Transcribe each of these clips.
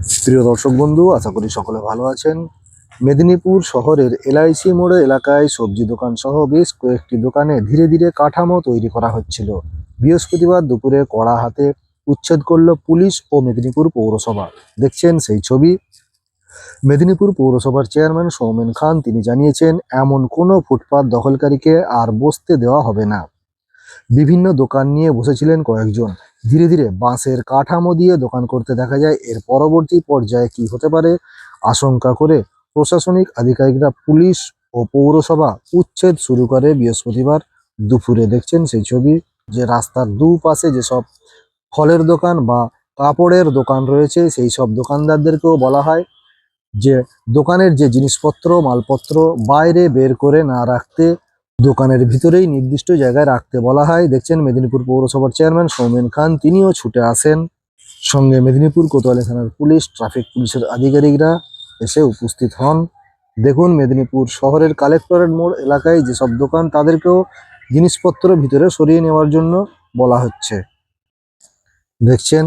প্রিয় দর্শক বন্ধু, আশা করি সকলে ভালো আছেন। মেদিনীপুর শহরের এলআইসি মোড়ে এলাকায় সবজি দোকান সহ বেশ কয়েকটি দোকানে ধীরে ধীরে কাঠামো তৈরি করা হচ্ছিল। বৃহস্পতিবার দুপুরে কড়া হাতে উচ্ছেদ করল পুলিশ ও মেদিনীপুর পৌরসভা। দেখছেন সেই ছবি। মেদিনীপুর পৌরসভার চেয়ারম্যান সৌমেন খান, তিনি জানিয়েছেন, এমন কোনো ফুটপাত দখলকারীকে আর বসতে দেওয়া হবে না। বিভিন্ন দোকান নিয়ে বসেছিলেন কয়েকজন। ধীরে ধীরে বাঁশের কাঠামো দিয়ে দোকান করতে দেখা যায়, এর পরবর্তী পর্যায়ে কি হতে পারে আশঙ্কা করে প্রশাসনিক আধিকারিকরা পুলিশ ও পৌরসভা উচ্ছেদ শুরু করে বৃহস্পতিবার দুপুরে। দেখছেন সেই ছবি, যে রাস্তার দুপাশে যেসব ফলের দোকান বা কাপড়ের দোকান রয়েছে, সেই সব দোকানদারদেরকেও বলা হয় যে দোকানের যে জিনিসপত্র, মালপত্র বাইরে বের করে না রাখতে দোকানের ভিতরেই নির্দিষ্ট জায়গায় রাখতে বলা হয়। দেখছেন মেদিনীপুর পৌরসভার চেয়ারম্যান সৌমেন খান, তিনিও ছুটে আসেন। সঙ্গে মেদিনীপুর কোতোয়ালি থানার পুলিশ, ট্রাফিক পুলিশের আধিকারিকরা এসে উপস্থিত হন। দেখুন মেদিনীপুর শহরের কালেক্টরেট মোড় এলাকায় যেসব দোকান, তাদেরকেও জিনিসপত্র ভিতরে সরিয়ে নেওয়ার জন্য বলা হচ্ছে। দেখছেন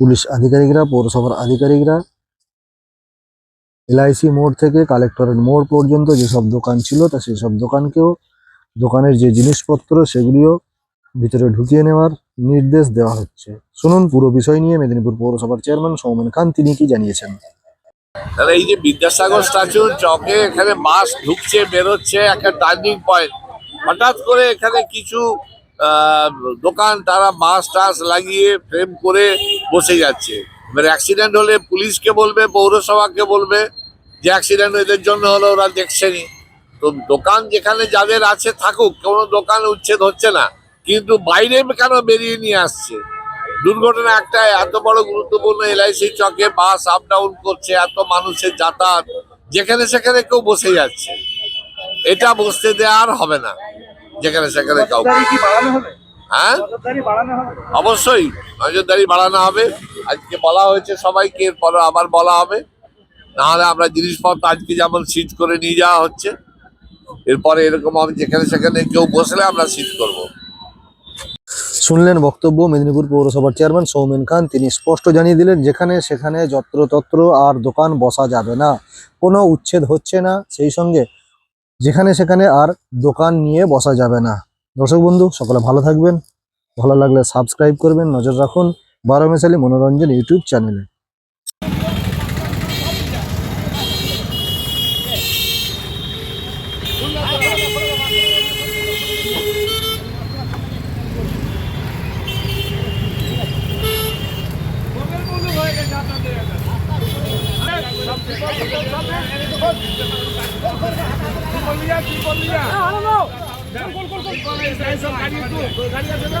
পুলিশ আধিকারিকরা, পৌরসভার আধিকারিকরা এলআইসি মোড় থেকে কালেক্টরেট মোড় পর্যন্ত যেসব দোকান ছিল, তা সেসব দোকানকেও দোকানের যে জিনিসপত্র, সেগুলিও ভিতরে ঢুকিয়ে নেওয়ার নির্দেশ দেওয়া হচ্ছে। শুনুন পুরো বিষয় নিয়ে মেদিনীপুর পৌরসভার চেয়ারম্যান সৌমেন খান, তিনি কি জানিয়েছেন? তাহলে এই যে বিদ্যাসাগর স্ট্যাচু চকে এখানে বাস ঢুকছে, বেরোচ্ছে, একটা টার্নিং পয়েন্ট হঠাৎ করে এখানে কিছু দোকান, তারা বাস টাস লাগিয়ে ফ্রেম করে বসে যাচ্ছে। এবার অ্যাক্সিডেন্ট হলে পুলিশকে বলবে পৌরসভাকে বলবে যে অ্যাক্সিডেন্ট এদের জন্য হলো ওরা দেখছেনি তো দোকান যেখানে যাদের আছে থাকুক কোনো দোকান উচ্ছেদ হচ্ছে না। কিন্তু বাইরে কেন বেরিয়ে নিয়ে আসছে? দুর্ঘটনা একটা এত বড় গুরুত্বপূর্ণ এলআইসি চকে বাস আপ ডাউন করছে এত মানুষের যাতায়াত যেখানে সেখানে কেউ বসে যাচ্ছে। এটা বসতে দেওয়া আর হবে না যেখানে সেখানে কাউ নজরদারি কি বাড়ানো হ্যাঁ? অবশ্যই নজরদারি বাড়ানো হবে। আজকে বলা হয়েছে সবাইকে এরপর আবার বলা হবে। নাহলে আমরা জিনিসপত্র আজকে যেমন সিজ করে নিয়ে যাওয়া হচ্ছে, এরপরে এরকম হবে, যেখানে সেখানে কেউ বসলে আমরা সিজ করব। শুনলেন বক্তব্য মেদিনীপুর পৌরসভার চেয়ারম্যান সৌমেন খান। তিনি স্পষ্ট জানিয়ে দিলেন, যেখানে সেখানে যত্রতত্র আর দোকান বসা যাবে না, কোনো উচ্ছেদ হচ্ছে না, সেই সঙ্গে যেখানে সেখানে আর দোকান নিয়ে বসা যাবে না। দর্শক বন্ধু, সকলে ভালো থাকবেন। ভালো লাগলে সাবস্ক্রাইব করবেন, নজর রাখুন। বারোমেশালী মনোরঞ্জন ইউটিউব চ্যানেলে গাড়ি আছে না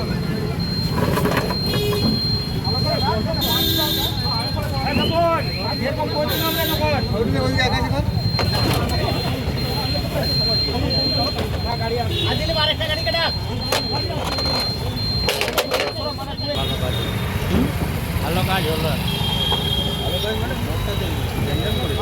ভালো কাজ হলো ভালো কাজ মানে মোটটা তো জেনজেন করে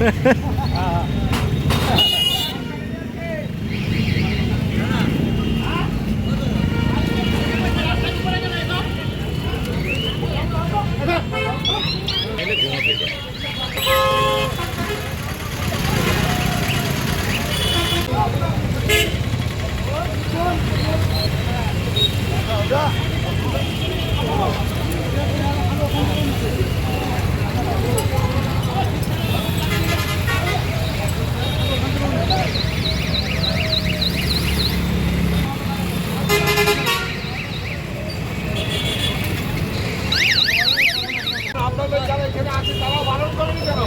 Ha ha ha. আপনাদের যারা আছে তারা বারণ করেনি কেন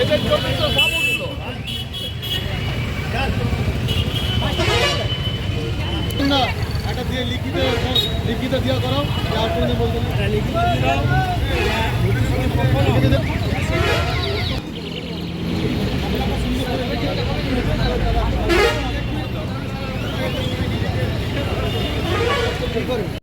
এদের না একটা দিয়ে লিখিত লিখিত দেওয়া করো যার জন্য বলতে লিখিত দাও かかる